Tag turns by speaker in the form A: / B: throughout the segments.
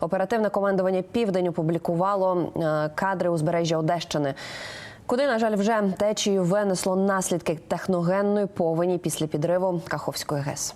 A: Оперативне командування Південь опублікувало е, кадри узбережжя Одещини. Куди, на жаль, вже течією винесло наслідки техногенної повені після підриву Каховської ГЕС.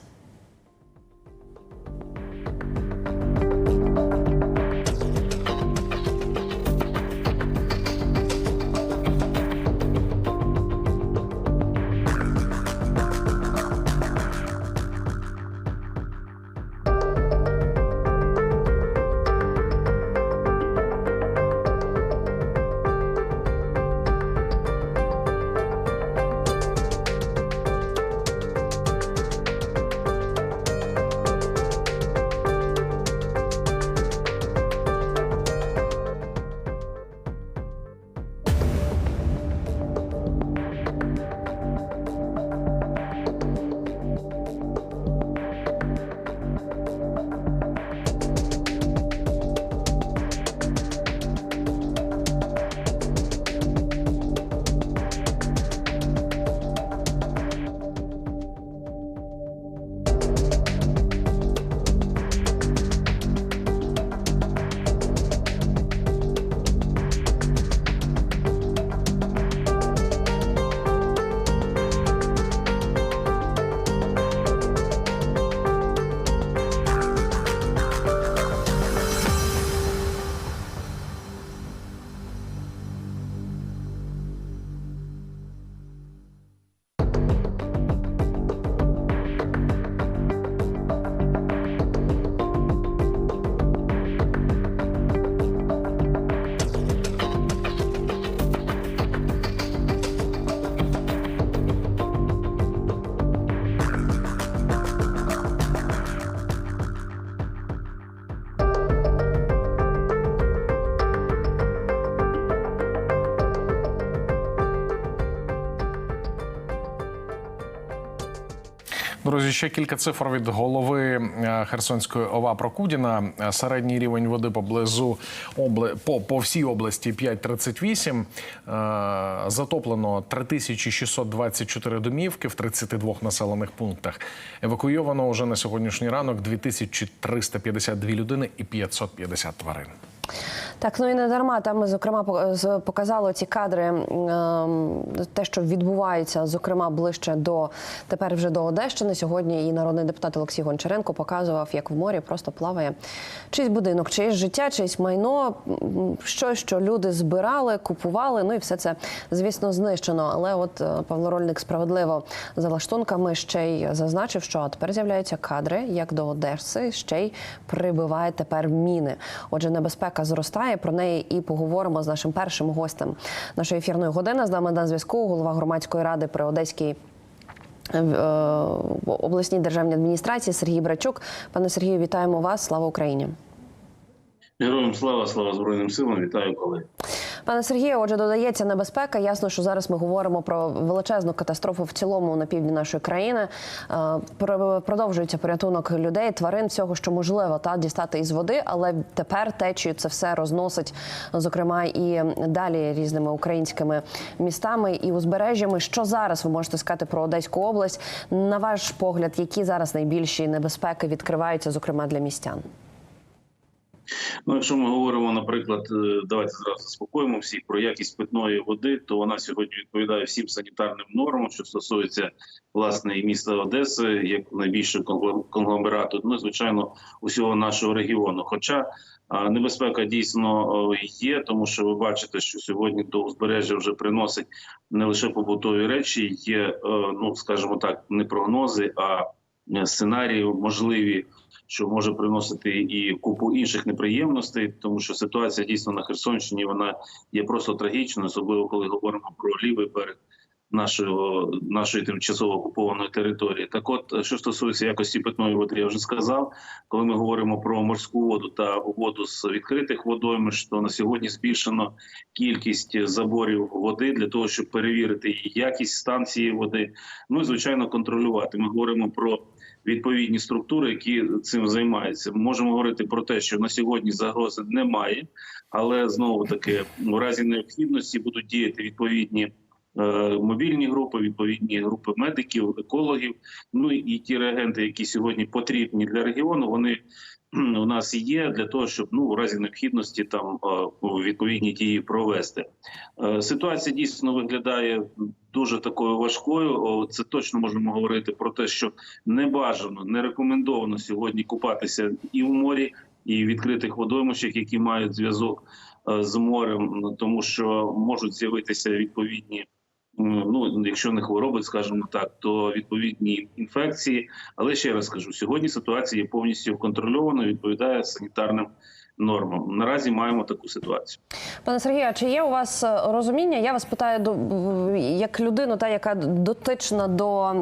B: Ще кілька цифр від голови е, Херсонської ОВА Прокудіна. Е, Середній рівень води поблизу обле... по, по всій області 5,38. Е, Затоплено 3624 домівки в 32 населених пунктах. Евакуйовано вже на сьогоднішній ранок 2352 людини і 550 тварин.
A: Так, ну і не дарма там зокрема по- з- показали ці кадри, ем, те, що відбувається, зокрема ближче до тепер вже до Одещини. Сьогодні і народний депутат Олексій Гончаренко показував, як в морі просто плаває чийсь будинок, чиєсь життя, чиєсь майно, щось, що люди збирали, купували. Ну і все це, звісно, знищено. Але от е, Павло Рольник справедливо за лаштунками ще й зазначив, що тепер з'являються кадри, як до Одеси ще й прибиває тепер міни. Отже, небезпека зростає. Про неї і поговоримо з нашим першим гостем нашої ефірної години. З нами на зв'язку голова громадської ради при Одеській. е, обласній державній адміністрації Сергій Брачук. Пане Сергію, вітаємо вас. Слава Україні.
C: Героям слава, слава Збройним силам, вітаю колеги.
A: Пане Сергію, отже, додається небезпека. Ясно, що зараз ми говоримо про величезну катастрофу в цілому на півдні нашої країни. Е, про- Продовжується порятунок людей, тварин, всього, що можливо та дістати із води, але тепер течію це все розносить, зокрема і далі різними українськими містами і узбережжями. Що зараз ви можете сказати про Одеську область? На ваш погляд, які зараз найбільші небезпеки відкриваються, зокрема для містян?
C: Ну, якщо ми говоримо, наприклад, е, давайте зразу заспокоїмо всіх про якість питної води, то вона сьогодні відповідає всім санітарним нормам, що стосується власне і міста Одеси, як найбільшого конгло- конгломерату, ну звичайно, усього нашого регіону. Хоча небезпека дійсно є, тому що ви бачите, що сьогодні до узбережжя вже приносить не лише побутові речі, є, е, ну скажімо так, не прогнози, а сценарії можливі що може приносити і купу інших неприємностей, тому що ситуація дійсно на Херсонщині вона є просто трагічною, особливо коли говоримо про лівий берег нашого нашої тимчасово окупованої території. Так, от що стосується якості питної води, я вже сказав. Коли ми говоримо про морську воду та воду з відкритих водоймищ, то на сьогодні збільшено кількість заборів води для того, щоб перевірити її якість стан цієї води. Ну і звичайно контролювати. Ми говоримо про відповідні структури, які цим займаються. Ми можемо говорити про те, що на сьогодні загрози немає, але знову таки у разі необхідності будуть діяти відповідні. Е, Мобільні групи, відповідні групи медиків, екологів, ну і ті реагенти, які сьогодні потрібні для регіону, вони у нас є для того, щоб ну у разі необхідності там е, відповідні дії провести. Е, Ситуація дійсно виглядає дуже такою важкою. Це точно можемо говорити про те, що не бажано, не рекомендовано сьогодні купатися і в морі, і в відкритих водоймищах, які мають зв'язок з морем, тому що можуть з'явитися відповідні. Ну, якщо не хвороби, скажімо так, то відповідні інфекції. Але ще раз кажу: сьогодні ситуація є повністю контрольована, відповідає санітарним нормам. Наразі маємо таку ситуацію.
A: Пане Сергію, а чи є у вас е, розуміння? Я вас питаю до як людину, та яка дотична до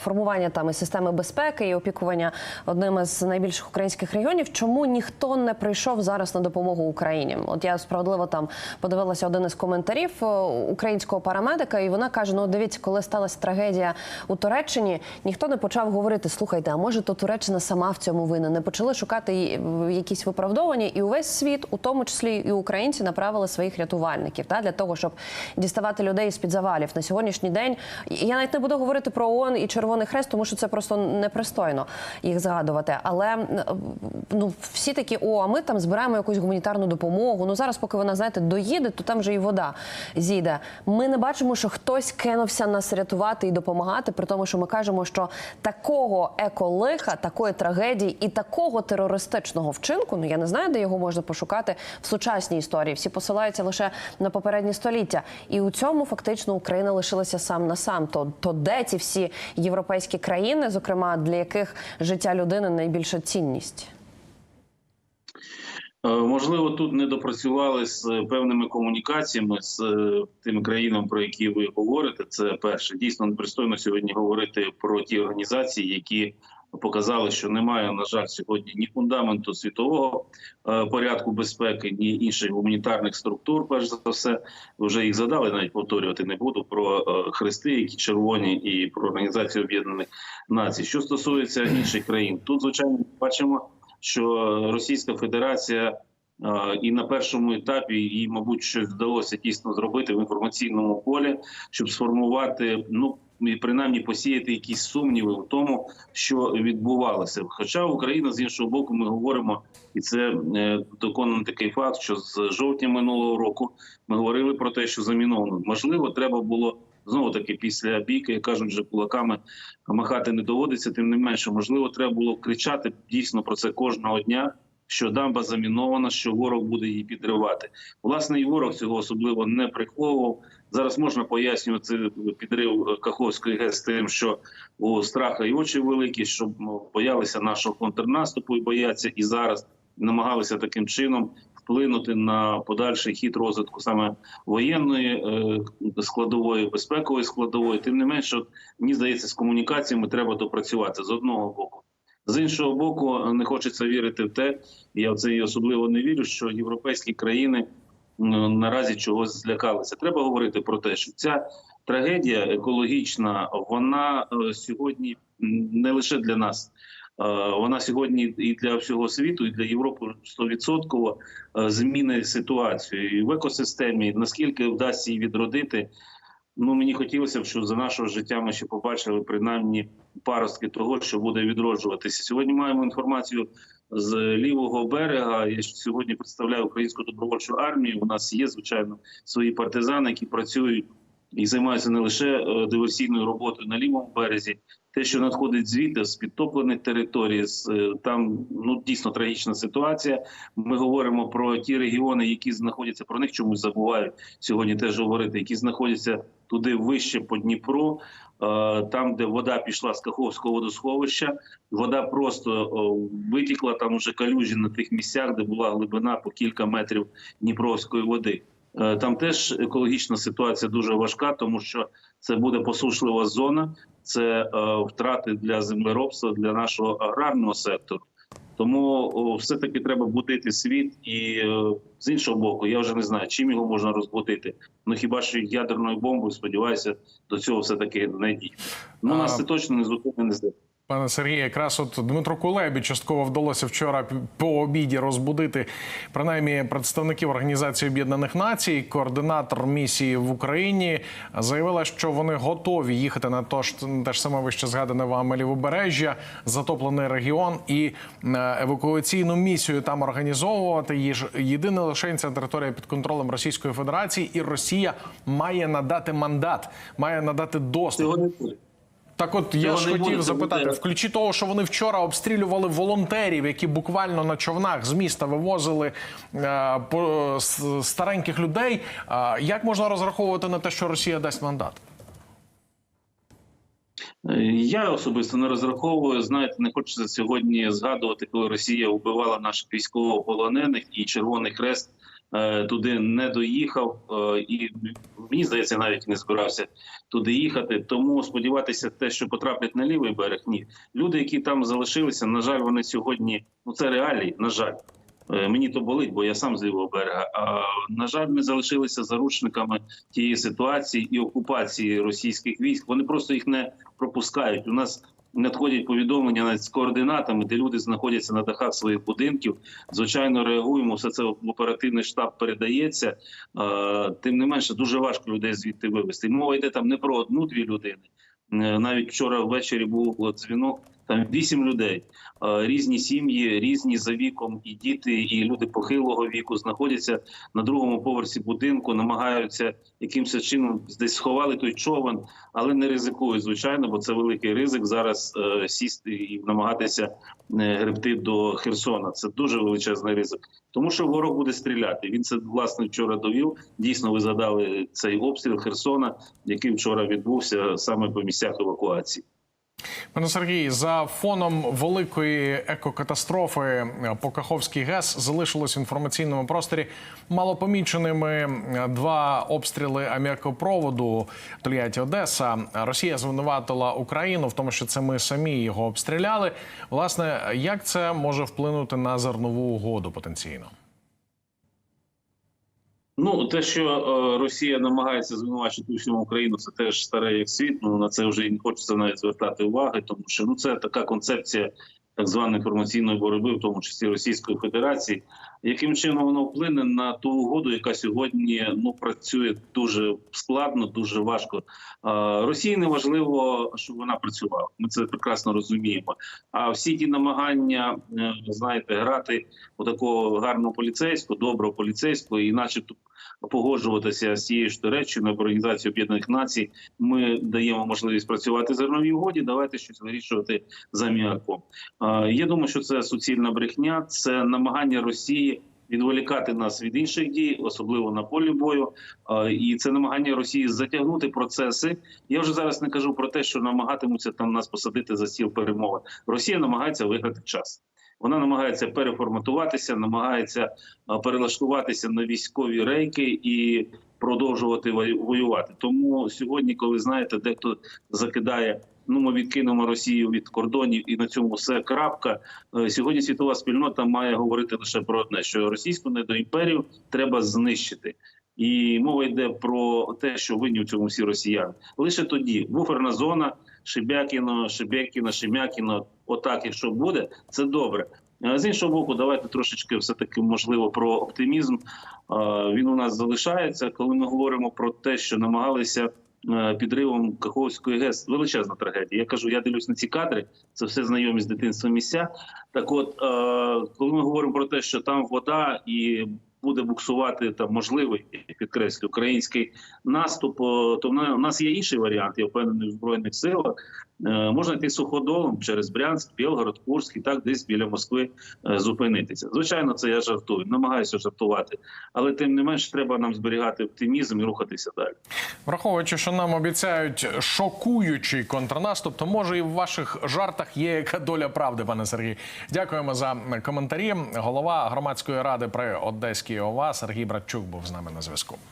A: формування там і системи безпеки і опікування одним із найбільших українських регіонів. Чому ніхто не прийшов зараз на допомогу Україні? От я справедливо там подивилася один із коментарів е, українського парамедика, і вона каже: Ну, дивіться, коли сталася трагедія у Туреччині, ніхто не почав говорити: слухайте, а може, то Туреччина сама в цьому винна? Не почали шукати якісь виправдовування, і увесь світ, у тому числі і українці, направили своїх рятувальників та для того, щоб діставати людей з під завалів на сьогоднішній день. Я навіть не буду говорити про ООН і Червоний Хрест, тому що це просто непристойно їх згадувати. Але ну всі такі о, а ми там збираємо якусь гуманітарну допомогу. Ну зараз, поки вона знаєте, доїде, то там вже і вода зійде. Ми не бачимо, що хтось кинувся нас рятувати і допомагати, при тому, що ми кажемо, що такого еколиха, такої трагедії і такого терористичного вчинку, ну я не знаю, де його можна пошукати в сучасній історії. Всі посилаються лише на попередні століття, і у цьому фактично Україна лишилася сам на сам. То, то де ці всі європейські країни, зокрема для яких життя людини найбільша цінність?
C: Е, Можливо, тут не допрацювали з е, певними комунікаціями з е, тими країнами, про які ви говорите. Це перше. Дійсно непристойно сьогодні говорити про ті організації, які показали, що немає, на жаль, сьогодні ні фундаменту світового е, порядку безпеки, ні інших гуманітарних структур. Перш за все, вже їх задали, навіть повторювати не буду про е, хрести, які червоні, і про організацію Об'єднаних Націй. Що стосується інших країн, тут звичайно бачимо що Російська Федерація і на першому етапі їй, мабуть, щось вдалося дійсно зробити в інформаційному полі, щоб сформувати, ну принаймні посіяти якісь сумніви в тому, що відбувалося. Хоча Україна з іншого боку, ми говоримо, і це е, доконаний такий факт, що з жовтня минулого року ми говорили про те, що заміновано можливо, треба було. Знову таки, після бійки, як кажуть, вже кулаками махати не доводиться. Тим не менше, можливо, треба було кричати дійсно про це кожного дня. Що дамба замінована, що ворог буде її підривати. Власне, і ворог цього особливо не приховував. Зараз можна пояснювати підрив Каховської ГЕС тим, що у страха і очі великі, щоб ну, боялися нашого контрнаступу і бояться і зараз намагалися таким чином вплинути на подальший хід розвитку саме воєнної е, складової, безпекової складової. Тим не менше, мені здається, з комунікаціями треба допрацювати з одного боку. З іншого боку, не хочеться вірити в те, я в це і особливо не вірю, що європейські країни наразі чогось злякалися. Треба говорити про те, що ця трагедія екологічна, вона е, сьогодні не лише для нас. Е, Вона сьогодні і для всього світу, і для Європи 100% е, змінить ситуацію і в екосистемі. Наскільки вдасться її відродити? Ну мені хотілося б, щоб за нашого життя ми ще побачили принаймні паростки того, що буде відроджуватися. Сьогодні маємо інформацію з лівого берега. Я сьогодні представляю українську добровольчу армію. У нас є звичайно свої партизани, які працюють і займаються не лише е, диверсійною роботою на лівому березі. Те, що надходить звідти з підтоплених територій, з е, там ну дійсно трагічна ситуація. Ми говоримо про ті регіони, які знаходяться про них чомусь забувають сьогодні. Теж говорити, які знаходяться туди вище по Дніпру, е, там, де вода пішла з Каховського водосховища, вода просто витікла там уже калюжі на тих місцях, де була глибина по кілька метрів Дніпровської води. Е, Там теж екологічна ситуація дуже важка, тому що це буде посушлива зона, це е, втрати для землеробства, для нашого аграрного сектору. Тому о, все-таки треба будити світ, і е, з іншого боку, я вже не знаю, чим його можна розбудити. Ну хіба що ядерною бомбою, сподіваюся, до цього все таки не дійде. Ну нас це точно не зупинить.
B: Пане Сергію, якраз от Дмитро Кулебі частково вдалося вчора по обіді розбудити принаймні представників Організації Об'єднаних Націй. Координатор місії в Україні заявила, що вони готові їхати на то ж те ж саме вище згадане вами лівобережжя, затоплений регіон і е, евакуаційну місію там організовувати. Ж єдине лише ця територія під контролем Російської Федерації, і Росія має надати мандат, має надати доступ. Так, от я ж хотів запитати,
C: буде-
B: в ключі того, що вони вчора обстрілювали волонтерів, які буквально на човнах з міста вивозили е, по, стареньких людей. Е, як можна розраховувати на те, що Росія дасть мандат?
C: Е, Я особисто не розраховую. Знаєте, не хочеться сьогодні згадувати, коли Росія вбивала наших військовополонених і Червоний Хрест туди не доїхав. е, і мені здається, навіть не збирався туди їхати. Тому сподіватися, те, що потраплять на лівий берег, ні. Люди, які там залишилися, на жаль, вони сьогодні. Ну це реалії. На жаль. Е, Мені то болить, бо я сам з лівого берега. А на жаль, ми залишилися заручниками тієї ситуації і окупації російських військ. Вони просто їх не пропускають. У нас надходять повідомлення навіть з координатами, де люди знаходяться на дахах своїх будинків. Звичайно, реагуємо. Все це в оперативний штаб передається. Е, Тим не менше, дуже важко людей звідти вивезти. Мова йде там не про одну-дві людини. Е, Навіть вчора ввечері був дзвінок. Там вісім людей, різні сім'ї, різні за віком, і діти, і люди похилого віку знаходяться на другому поверсі будинку, намагаються якимось чином десь сховали той човен, але не ризикують, звичайно, бо це великий ризик зараз е, сісти і намагатися е, гребти до Херсона. Це дуже величезний ризик, тому що ворог буде стріляти. Він це власне вчора довів. Дійсно, ви задали цей обстріл Херсона, який вчора відбувся саме по місцях евакуації.
B: Пане Сергій, за фоном великої екокатастрофи е, по Каховській ГЕС залишилось в інформаційному просторі малопоміченими е, два обстріли аміакопроводу Тольятті Одеса. Росія звинуватила Україну в тому, що це ми самі його обстріляли. Власне, як це може вплинути на зернову угоду потенційно?
C: Ну, те, що е, Росія намагається звинувачити усьому Україну, це теж старе як світ. Ну на це вже і не хочеться навіть звертати уваги, тому що ну це така концепція так званої інформаційної боротьби, в тому числі Російської Федерації. Яким чином воно вплине на ту угоду, яка сьогодні ну працює дуже складно, дуже важко. Росії не важливо, щоб вона працювала. Ми це прекрасно розуміємо. А всі ті намагання, е, знаєте, грати у такого гарного поліцейського, доброго поліцейського, і начебто погоджуватися з цією ж Туреччиною, Організацією Об'єднаних Націй. Ми даємо можливість працювати зерновій угоді. Давайте щось вирішувати за м'яком. Е, Я думаю, що це суцільна брехня, це намагання Росії. Відволікати нас від інших дій, особливо на полі бою, Е, і це намагання Росії затягнути процеси. Я вже зараз не кажу про те, що намагатимуться там нас посадити за стіл перемовин. Росія намагається виграти час. Вона намагається переформатуватися, намагається е, перелаштуватися на військові рейки і продовжувати воювати. Тому сьогодні, коли знаєте, дехто закидає. Ну, ми відкинемо Росію від кордонів, і на цьому все крапка. Е, Сьогодні світова спільнота має говорити лише про одне: що російську недоімперію треба знищити. І мова йде про те, що винні в цьому всі росіяни. Лише тоді буферна зона Шебякіно, Шебекіно, Шемякіно. Отак, якщо буде, це добре. З іншого боку, давайте трошечки все таки можливо про оптимізм. Він у нас залишається, коли ми говоримо про те, що намагалися е, підривом Каховської ГЕС. Величезна трагедія. Я кажу, я дивлюсь на ці кадри. Це все знайомі з дитинства місця. Так, от е, коли ми говоримо про те, що там вода і буде буксувати там можливий підкреслю український наступ, то в нас є інший варіант. Я впевнений в збройних силах. Е, Можна йти суходолом через Брянськ, Білгород, Курськ і так десь біля Москви е, зупинитися. Звичайно, це я жартую, намагаюся жартувати, але тим не менш треба нам зберігати оптимізм і рухатися далі.
B: Враховуючи, що нам обіцяють шокуючий контрнаступ, то може і в ваших жартах є яка доля правди, пане Сергій. Дякуємо за коментарі. Голова громадської ради при Одеській ОВА Сергій Братчук був з нами на зв'язку.